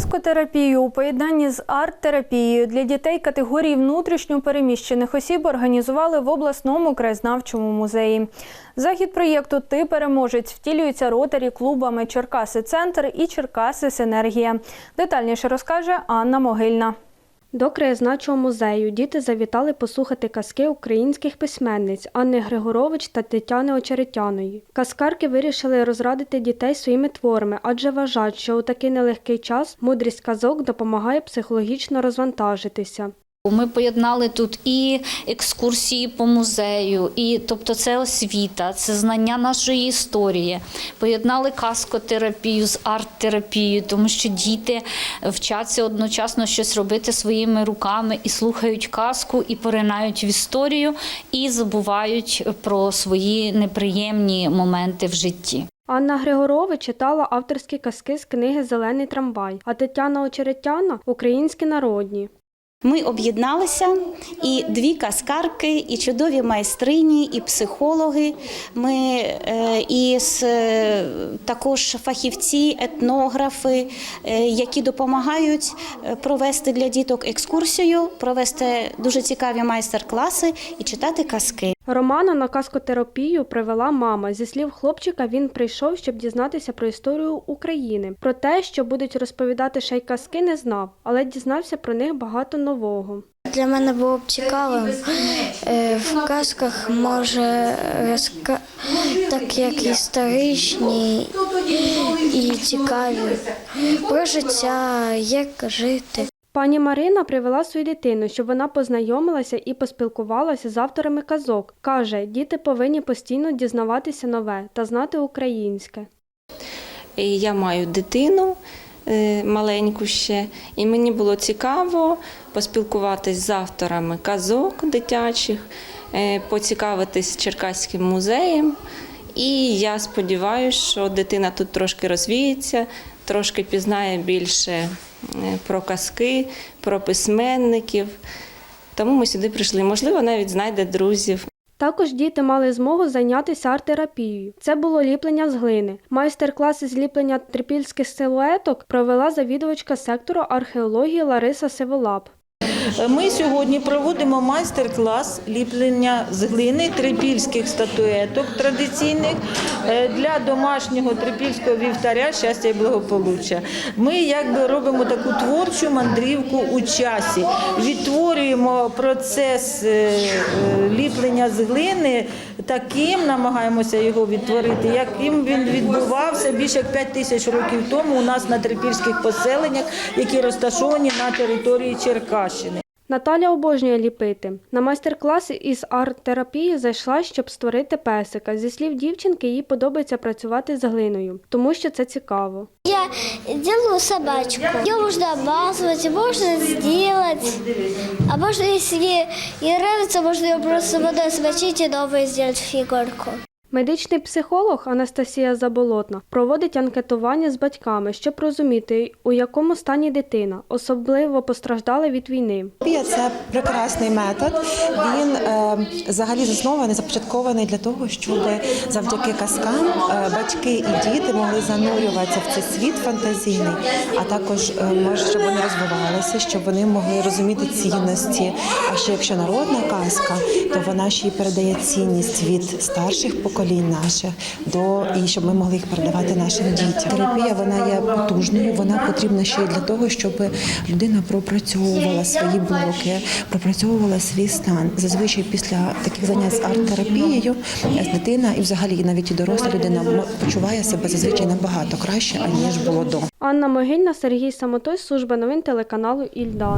Казкотерапію у поєднанні з арт-терапією для дітей категорії внутрішньо переміщених осіб організували в обласному краєзнавчому музеї. Захід проєкту Ти переможець втілюється ротарі клубами Черкаси Центр і Черкаси Синергія. Детальніше розкаже Анна Могильна. До краєзнавчого музею діти завітали послухати казки українських письменниць Анни Григорович та Тетяни Очеретяної. Казкарки вирішили розрадити дітей своїми творами, адже вважають, що у такий нелегкий час мудрість казок допомагає психологічно розвантажитися. Ми поєднали тут і екскурсії по музею, і тобто це освіта, це знання нашої історії. Поєднали каскотерапію з арт-терапією, тому що діти вчаться одночасно щось робити своїми руками і слухають казку, і поринають в історію, і забувають про свої неприємні моменти в житті. Анна Григорович читала авторські казки з книги Зелений трамвай, а Тетяна Очеретяна українські народні. Ми об'єдналися, і дві казкарки, і чудові майстрині, і психологи. Ми е, і е, також фахівці, етнографи, е, які допомагають провести для діток екскурсію, провести дуже цікаві майстер-класи і читати казки. Романа на казкотерапію привела мама. Зі слів хлопчика, він прийшов, щоб дізнатися про історію України. Про те, що будуть розповідати ще й казки, не знав, але дізнався про них багато нового. Для мене було б цікавим е, в казках може розка... так як історичні і цікаві про життя, як жити. Пані Марина привела свою дитину, щоб вона познайомилася і поспілкувалася з авторами казок. Каже, діти повинні постійно дізнаватися нове та знати українське. Я маю дитину е, маленьку ще, і мені було цікаво поспілкуватись з авторами казок дитячих, е, поцікавитись Черкаським музеєм. І я сподіваюся, що дитина тут трошки розвіється, трошки пізнає більше е, про казки, про письменників. Тому ми сюди прийшли. Можливо, навіть знайде друзів. Також діти мали змогу зайнятися арт-терапією. Це було ліплення з глини. Майстер-класи з ліплення трипільських силуеток провела завідувачка сектору археології Лариса Сиволап. Ми сьогодні проводимо майстер-клас ліплення з глини трипільських статуеток традиційних е, для домашнього трипільського вівтаря щастя і благополуччя. Ми якби робимо таку творчу мандрівку у часі, відтворюємо процес е, е, ліплення з глини, таким намагаємося його відтворити, яким він відбувався більше як 5 тисяч років тому у нас на трипільських поселеннях, які розташовані на території Черкащини. Наталя обожнює ліпити. На майстер-клас із арт-терапії зайшла, щоб створити песика. Зі слів дівчинки, їй подобається працювати з глиною, тому що це цікаво. Я делаю собачку. Ее можно обмазывать, можно сделать. А можно, если ей ей нравится, можно просто водой смочить и новую сделать фигурку. Медичний психолог Анастасія Заболотна проводить анкетування з батьками, щоб розуміти, у якому стані дитина, особливо постраждала від війни. Це прекрасний метод. Він е, взагалі заснований, започаткований для того, щоб завдяки казкам е, батьки і діти могли занурюватися в цей світ фантазійний, а також е, може, щоб вони розвивалися, щоб вони могли розуміти цінності. А ще якщо народна казка, то вона ще й передає цінність від старших поколінь наших до і щоб ми могли їх передавати нашим дітям. Терапія вона є потужною, вона потрібна ще й для того, щоб людина пропрацьовувала свої блоки, пропрацьовувала свій стан. Зазвичай після таких занять з арт-терапією е, дитина і взагалі навіть і доросла людина почуває себе зазвичай набагато краще, аніж було до. Анна Могильна, Сергій Самотой, служба новин телеканалу Ільда.